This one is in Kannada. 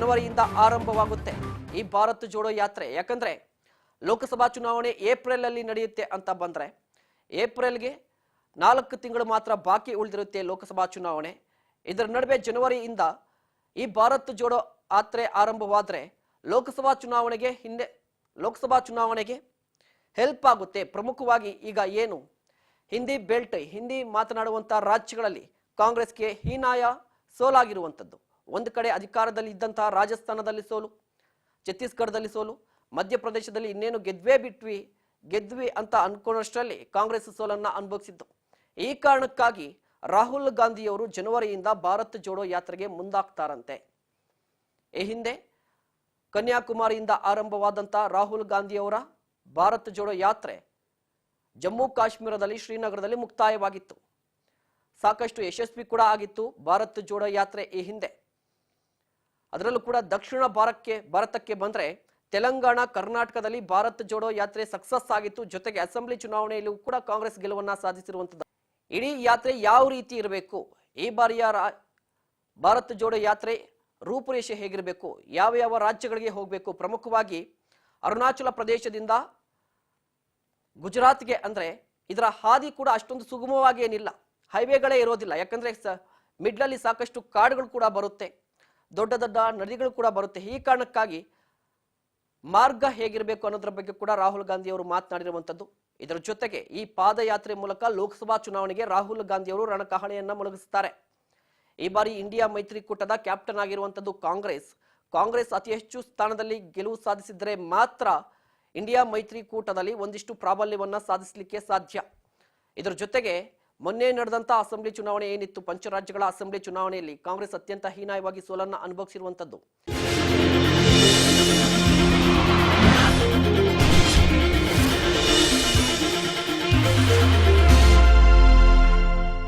ಜನವರಿಯಿಂದ ಆರಂಭವಾಗುತ್ತೆ ಈ ಭಾರತ್ ಜೋಡೋ ಯಾತ್ರೆ. ಯಾಕಂದ್ರೆ ಲೋಕಸಭಾ ಚುನಾವಣೆ ಏಪ್ರಿಲ್ ಅಲ್ಲಿ ನಡೆಯುತ್ತೆ ಅಂತ ಬಂದ್ರೆ ಏಪ್ರಿಲ್ಗೆ ನಾಲ್ಕು ತಿಂಗಳು ಮಾತ್ರ ಬಾಕಿ ಉಳಿದಿರುತ್ತೆ ಲೋಕಸಭಾ ಚುನಾವಣೆ. ಇದರ ನಡುವೆ ಜನವರಿಯಿಂದ ಈ ಭಾರತ್ ಜೋಡೋ ಯಾತ್ರೆ ಆರಂಭವಾದ್ರೆ ಲೋಕಸಭಾ ಚುನಾವಣೆಗೆ ಹಿಂದೆ, ಲೋಕಸಭಾ ಚುನಾವಣೆಗೆ ಹೆಲ್ಪ್ ಆಗುತ್ತೆ. ಪ್ರಮುಖವಾಗಿ ಈಗ ಏನು? ಹಿಂದಿ ಬೆಲ್ಟ್, ಹಿಂದಿ ಮಾತನಾಡುವಂಥ ರಾಜ್ಯಗಳಲ್ಲಿ ಕಾಂಗ್ರೆಸ್ಗೆ ಹೀನಾಯ ಸೋಲಾಗಿರುವಂಥದ್ದು ಒಂದು ಕಡೆ ಅಧಿಕಾರದಲ್ಲಿ ಇದ್ದಂತಹ ರಾಜಸ್ಥಾನದಲ್ಲಿ ಸೋಲು, ಛತ್ತೀಸ್ಗಢದಲ್ಲಿ ಸೋಲು, ಮಧ್ಯಪ್ರದೇಶದಲ್ಲಿ ಇನ್ನೇನು ಗೆದ್ವೇ ಬಿಟ್ವಿ, ಗೆದ್ವಿ ಅಂತ ಅನ್ಕೊಳ್ಳೋಷ್ಟರಲ್ಲಿ ಕಾಂಗ್ರೆಸ್ ಸೋಲನ್ನ ಅನುಭವಿಸಿದ್ದು ಈ ಕಾರಣಕ್ಕಾಗಿ ರಾಹುಲ್ ಗಾಂಧಿಯವರು ಜನವರಿಯಿಂದ ಭಾರತ್ ಜೋಡೋ ಯಾತ್ರೆಗೆ ಮುಂದಾಗ್ತಾರಂತೆ. ಈ ಹಿಂದೆ ಕನ್ಯಾಕುಮಾರಿಯಿಂದ ಆರಂಭವಾದಂಥ ರಾಹುಲ್ ಗಾಂಧಿಯವರ ಭಾರತ್ ಜೋಡೋ ಯಾತ್ರೆ ಜಮ್ಮು ಕಾಶ್ಮೀರದಲ್ಲಿ ಶ್ರೀನಗರದಲ್ಲಿ ಮುಕ್ತಾಯವಾಗಿತ್ತು. ಸಾಕಷ್ಟು ಯಶಸ್ವಿ ಕೂಡ ಆಗಿತ್ತು ಭಾರತ್ ಜೋಡೋ ಯಾತ್ರೆ ಈ ಹಿಂದೆ. ಅದರಲ್ಲೂ ಕೂಡ ದಕ್ಷಿಣ ಭಾರತಕ್ಕೆ ಭಾರತಕ್ಕೆ ಬಂದರೆ ತೆಲಂಗಾಣ, ಕರ್ನಾಟಕದಲ್ಲಿ ಭಾರತ್ ಜೋಡೋ ಯಾತ್ರೆ ಸಕ್ಸಸ್ ಆಗಿತ್ತು. ಜೊತೆಗೆ ಅಸೆಂಬ್ಲಿ ಚುನಾವಣೆಯಲ್ಲೂ ಕೂಡ ಕಾಂಗ್ರೆಸ್ ಗೆಲುವನ್ನ ಸಾಧಿಸಿರುವಂತದ್ದು. ಇಡೀ ಯಾತ್ರೆ ಯಾವ ರೀತಿ ಇರಬೇಕು? ಈ ಬಾರಿಯ ಭಾರತ್ ಜೋಡೋ ಯಾತ್ರೆ ರೂಪುರೇಷೆ ಹೇಗಿರಬೇಕು? ಯಾವ ಯಾವ ರಾಜ್ಯಗಳಿಗೆ ಹೋಗಬೇಕು? ಪ್ರಮುಖವಾಗಿ ಅರುಣಾಚಲ ಪ್ರದೇಶದಿಂದ ಗುಜರಾತ್ಗೆ ಅಂದ್ರೆ ಇದರ ಹಾದಿ ಕೂಡ ಅಷ್ಟೊಂದು ಸುಗಮವಾಗಿ ಏನಿಲ್ಲ. ಹೈವೇಗಳೇ ಇರೋದಿಲ್ಲ. ಯಾಕಂದ್ರೆ ಮಿಡ್ಲಲ್ಲಿ ಸಾಕಷ್ಟು ಕಾಡುಗಳು ಕೂಡ ಬರುತ್ತೆ. ದೊಡ್ಡ ದೊಡ್ಡ ನದಿಗಳು ಕೂಡ ಬರುತ್ತೆ. ಈ ಕಾರಣಕ್ಕಾಗಿ ಮಾರ್ಗ ಹೇಗಿರಬೇಕು ಅನ್ನೋದ್ರ ಬಗ್ಗೆ ಕೂಡ ರಾಹುಲ್ ಗಾಂಧಿ ಅವರು ಮಾತನಾಡಿರುವಂಥದ್ದು. ಇದರ ಜೊತೆಗೆ ಈ ಪಾದಯಾತ್ರೆ ಮೂಲಕ ಲೋಕಸಭಾ ಚುನಾವಣೆಗೆ ರಾಹುಲ್ ಗಾಂಧಿ ಅವರು ರಣಕಹಳೆಯನ್ನ ಮೊಳಗಿಸುತ್ತಾರೆ. ಈ ಬಾರಿ ಇಂಡಿಯಾ ಮೈತ್ರಿಕೂಟದ ಕ್ಯಾಪ್ಟನ್ ಆಗಿರುವಂಥದ್ದು ಕಾಂಗ್ರೆಸ್. ಕಾಂಗ್ರೆಸ್ ಅತಿ ಹೆಚ್ಚು ಸ್ಥಾನದಲ್ಲಿ ಗೆಲುವು ಸಾಧಿಸಿದರೆ ಮಾತ್ರ ಇಂಡಿಯಾ ಮೈತ್ರಿಕೂಟದಲ್ಲಿ ಒಂದಿಷ್ಟು ಪ್ರಾಬಲ್ಯವನ್ನ ಸಾಧಿಸಲಿಕ್ಕೆ ಸಾಧ್ಯ. ಇದರ ಜೊತೆಗೆ ಮೊನ್ನೆ ನಡೆದಂಥ ಅಸೆಂಬ್ಲಿ ಚುನಾವಣೆ ಏನಿತ್ತು? ಪಂಚರಾಜ್ಯಗಳ ಅಸೆಂಬ್ಲಿ ಚುನಾವಣೆಯಲ್ಲಿ ಕಾಂಗ್ರೆಸ್ ಅತ್ಯಂತ ಹೀನಾಯವಾಗಿ ಸೋಲನ್ನು ಅನುಭವಿಸಿರುವಂತದ್ದು.